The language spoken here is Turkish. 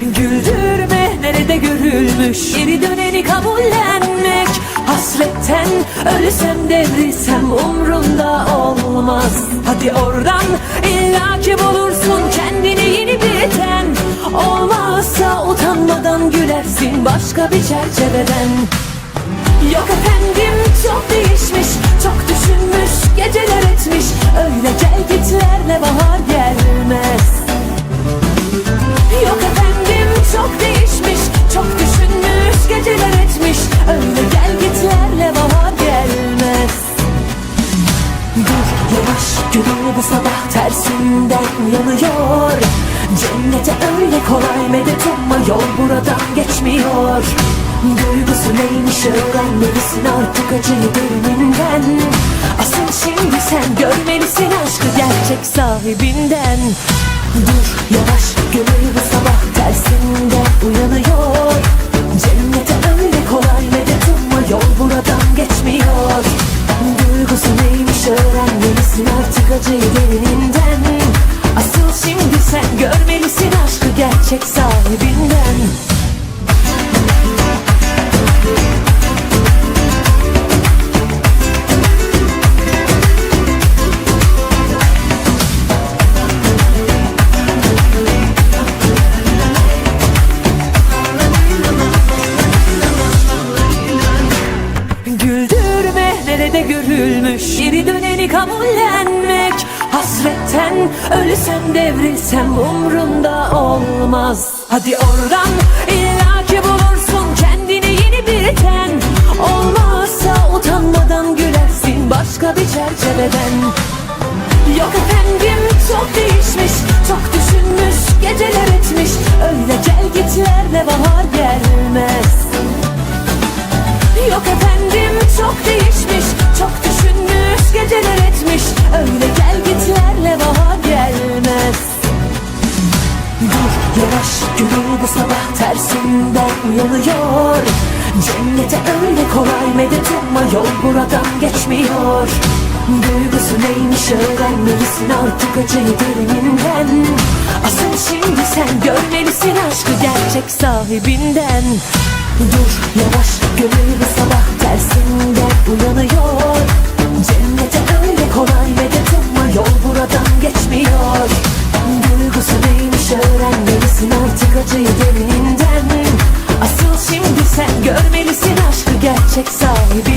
Güldürme nerede görülmüş? Geri döneni kabullenmek. Hasretten ölsem devrilsem umrumda olmaz. Hadi oradan illaki bulursun başka bir çerçeveden. Yok efendim çok değişmiş Çok düşünmüş geceler etmiş. Öyle gel gitlerle bahar gelmez. Yok efendim çok değişmiş Çok düşünmüş geceler etmiş. Öyle gel gitlerle bahar gelmez. Dur yavaş günü bu sabah tersinden yanıyor Cennete öyle kolay medet umma yol buradan geçmiyor. Duygusu neymiş öğrenmelisin artık acıyı derininden Asıl şimdi sen görmelisin aşkı gerçek sahibinden. Dur yavaş gönül bu sabah tersinde uyanıyor. Cennete öyle kolay medet umma yol buradan geçmiyor. Duygusu neymiş öğrenmelisin artık acıyı derininden gerçek sahibinden. Güldürme nerede görülmüş? Geri döneni kabullenmek Hasretten ölsem devrilsem umrumda olmaz. Hadi oradan illaki bulursun kendini yeni bir ten Olmazsa utanmadan gülersin başka bir çerçeveden. Yok efendim çok değişmiş Çok düşünmüş geceler etmiş. Öyle gel gitlerle bahar gelmez. Yok efendim çok değişmiş Çok düşünmüş geceler etmiş. Öyle gel gitlerle tersinden uyanıyor Cennete öyle kolay medet umma yol buradan geçmiyor. Duygusu neymiş öğrenmelisin artık acıyı derininden Asıl şimdi sen görmelisin aşkı gerçek sahibinden. Dur yavaş gönül bu sabah tersinden uyanıyor. Cennete öyle kolay medet umma yol buradan geçmiyor. Duygusu neymiş öğrenmelisin artık acıyı derininden gerçek sahibinden